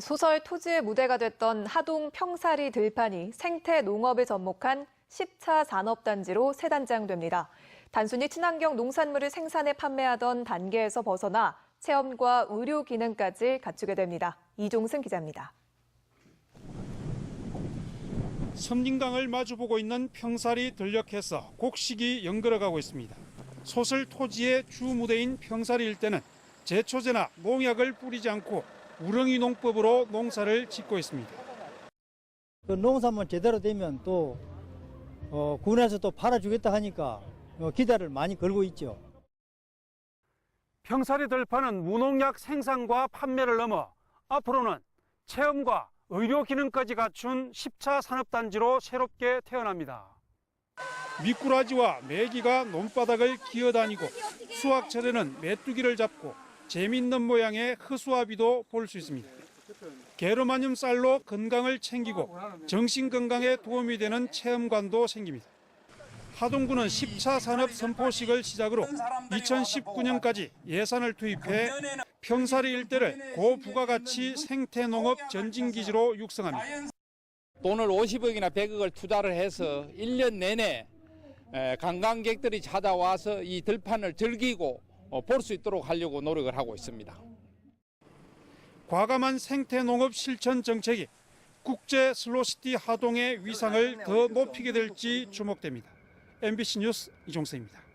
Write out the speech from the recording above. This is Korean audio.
소설 토지의 무대가 됐던 하동 평사리 들판이 생태 농업에 접목한 10차 산업단지로 새 단장됩니다. 단순히 친환경 농산물을 생산해 판매하던 단계에서 벗어나 체험과 의료 기능까지 갖추게 됩니다. 이종승 기자입니다. 섬진강을 마주보고 있는 평사리 들녘에서 곡식이 연걸어가고 있습니다. 소설 토지의 주 무대인 평사리 일대는 제초제나 농약을 뿌리지 않고 우렁이 농법으로 농사를 짓고 있습니다. 그 농사만 제대로 되면 또 어, 군에서 또 팔아주겠다 하니까 어, 기대를 많이 걸고 있죠. 평사리 들판은 무농약 생산과 판매를 넘어 앞으로는 체험과 의료 기능까지 갖춘 10차 산업단지로 새롭게 태어납니다. 미꾸라지와 메기가 논바닥을 기어다니고 수확철에는 메뚜기를 잡고 재밌는 모양의 흐수아비도 볼 수 있습니다. 게르마늄 쌀로 건강을 챙기고 정신 건강에 도움이 되는 체험관도 생깁니다. 하동구는 10차 산업 선포식을 시작으로 2019년까지 예산을 투입해 평사리 일대를 고부가가치 생태농업 전진기지로 육성합니다. 돈을 50억이나 100억을 투자를 해서 1년 내내 에, 관광객들이 찾아와서 이 들판을 즐기고 어, 볼 수 있도록 하려고 노력을 하고 있습니다. 과감한 생태농업 실천 정책이 국제 슬로시티 하동의 위상을 더 높이게 될지 주목됩니다. MBC 뉴스 이종세입니다.